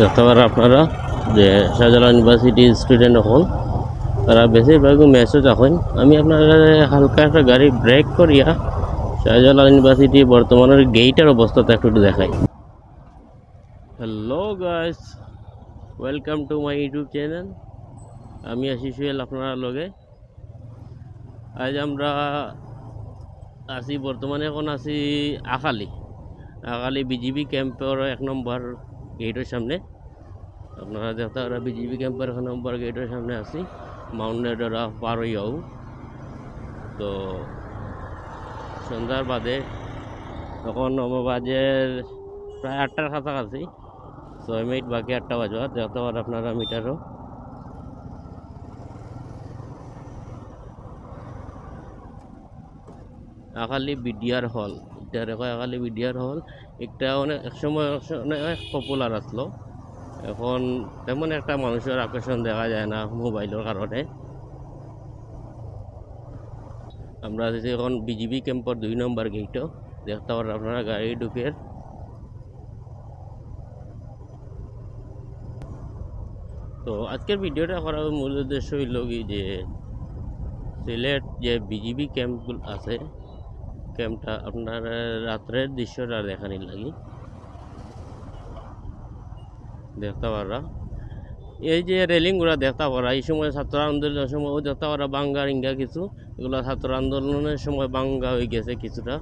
দেখতে পারেন আপনারা যে শাহজালাল ইউনিভার্সিটি স্টুডেন্ট হল, তারা বেশিরভাগ মেসেজ এখন আমি আপনারা হালকা একটা গাড়ি ব্রেক করিয়া শাহজালাল ইউনিভার্সিটি বর্তমানের গেইটের অবস্থাটা একটু দেখাই। Hello guys welcome to my YouTube channel আমি আশিস সুয়েল আপনারা লগে। আজ আমরা আছি, বর্তমানে এখন আছি আখালি। আখালি বিজিবি ক্যাম্পের এক নম্বর গেটের সামনে। আপনারা দেখতে পারা বিজিবি ক্যাম্পের এক নম্বর গেটের সামনে আছি। মাউন্ট নেডরা পার তো সন্ধ্যার বাদে তখন বাজের প্রায় আটটার কাছাকাছি। ছয় মিনিট বাকি আটটা বাজবা দেখতে পারেন আপনারা মিটারও। আকালি বিডিআর হল। এটা রেখো আকালি বিডিআর হল। একটা অনেক এক সময় অনেক পপুলার আসলো এখন তেমন একটা মানুষের আকর্ষণ দেখা যায় না মোবাইলের কারণে আমরা আছি এখন বিজিবি ক্যাম্পের দুই নম্বর গেটও দেখতে পারেন আপনারা গাড়ি ঢুকে তো আজকের ভিডিওটা করার মূল উদ্দেশ্য হইল কি যে সিলেট যে বিজিবি ক্যাম্পগুলো আছে ক্যাম্পটা আপনার রাত্রের দৃশ্যটা দেখানির লাগি। দেখতে পারা এই যে রেলিংগুলো দেখতে পারা এই সময় ছাত্র আন্দোলনের সময় ও দেখতে পারা বাঙ্গা, রিঙ্গা কিছু, এগুলো ছাত্র আন্দোলনের সময় বাঙ্গা হয়ে গেছে কিছুটা।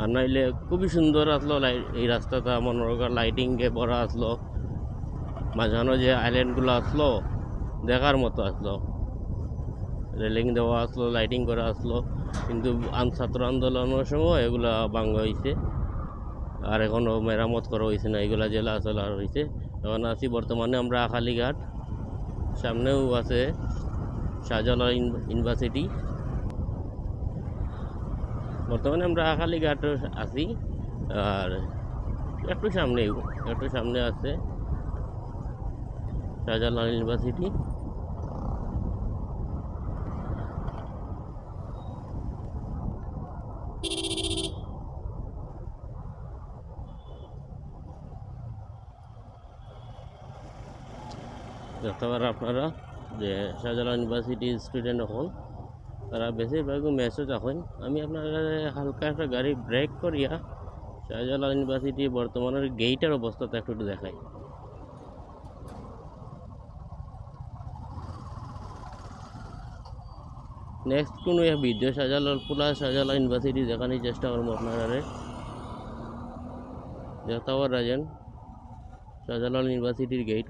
আর নাইলে খুবই সুন্দর আসলো এই রাস্তাটা মনোরকার লাইটিংয়ে ভরা আসলো। মাঝানো যে আইল্যান্ডগুলো আসলো, দেখার মতো আসলো। রেলিং দেওয়া আসলো লাইটিং করা আসলো। কিন্তু আন- ছাত্র আন্দোলনের সময় এগুলা ভাঙ্গা হয়েছে আর এখনও মেরামত করা হয়েছে না, এগুলা জেলা চলা হয়েছে এখন আছি বর্তমানে আমরা আখালিঘাট। সামনেও আছে শাহজালাল ইউনিভার্সিটি। বর্তমানে আমরা আখালিঘাট আছি, আর একটু সামনেই, একটু সামনে আছে শাহজালাল ইউনিভার্সিটি। দেখতে পারেন আপনারা যে শাহজালাল ইউনিভার্সিটির স্টুডেন্ট হল। তারা বেশিরভাগ মেসেজ এখন আমি আপনারা হালকা একটা গাড়ি ব্রেক করিয়া শাহজালাল ইউনিভার্সিটি বর্তমানের গেইটের অবস্থাটা একটু দেখাই। নেক্সট কোনো এক ভিডিও শাহজালাল পুলা শাহজালাল ইউনিভার্সিটি দেখানোর চেষ্টা করব আপনারা দেখতে পারেন শাহজালাল ইউনিভার্সিটির গেট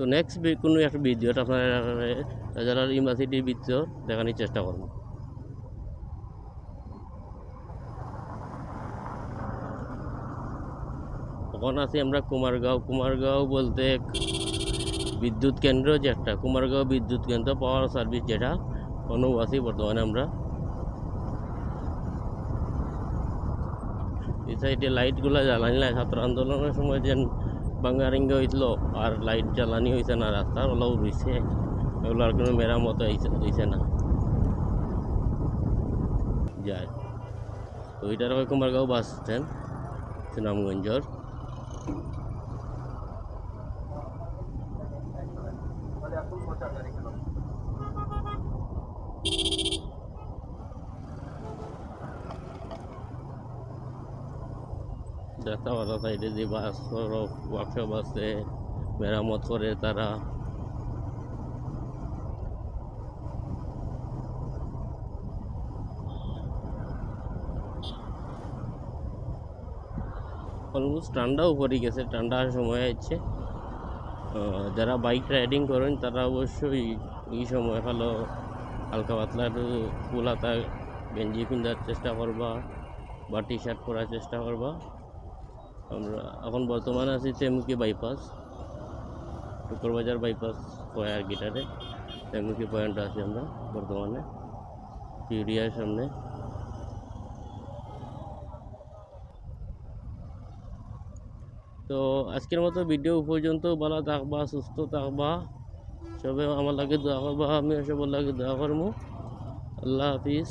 তো নেক্সট কোনো একটা ভিডিওটা আপনারা শাহজালাল ইউনিভার্সিটির ভিডিও দেখানোর চেষ্টা করব তখন আছি আমরা কুমারগাঁও। কুমারগাঁও বলতে বিদ্যুৎ কেন্দ্র যে একটা কুমারগাঁও বিদ্যুৎ কেন্দ্র পাওয়ার সার্ভিস যেটা কোনো আছি বর্তমানে আমরা। এই সাইডে লাইটগুলো জ্বালানি ছাত্র আন্দোলনের সময় যেন বাঙ্গারিঙ্গ হয়েছিল আর লাইট জ্বালানি হয়েছে না রাস্তার ওলাও রয়েছে এগুলো আর কোনো মেরামত হয়েছে না। যায়। তো ওইটার হয় কুমারগাঁও বাস স্ট্যান্ড, সুনামগঞ্জর। ভালো সাইডে যে বাস ওয়ার্কশপ আছে মেরামত করে তারা অলমোস্ট ঠান্ডাও পড়ে গেছে ঠান্ডার সময় আছে। যারা বাইক রাইডিং করেন, তারা অবশ্যই এই সময় ভালো হালকা পাতলা একটু ফুল হাতা, গেঞ্জি পিন্ধার চেষ্টা করবা বা টি শার্ট পরার চেষ্টা করবা। আমরা এখন বর্তমানে আছি তেমুকি বাইপাস টুকরবাজার বাইপাস কয় আর গিটারে। তেমুকি পয়েন্টে আছি আমরা বর্তমানে পিউরিয়ার সামনে। তো আজকের মতো ভিডিও পর্যন্ত, ভালো থাকবা, সুস্থ থাকবা। সবে আমার লাগে দোয়া করবা, আমিও সবার লাগে দোয়া করব। আল্লাহ হাফিজ।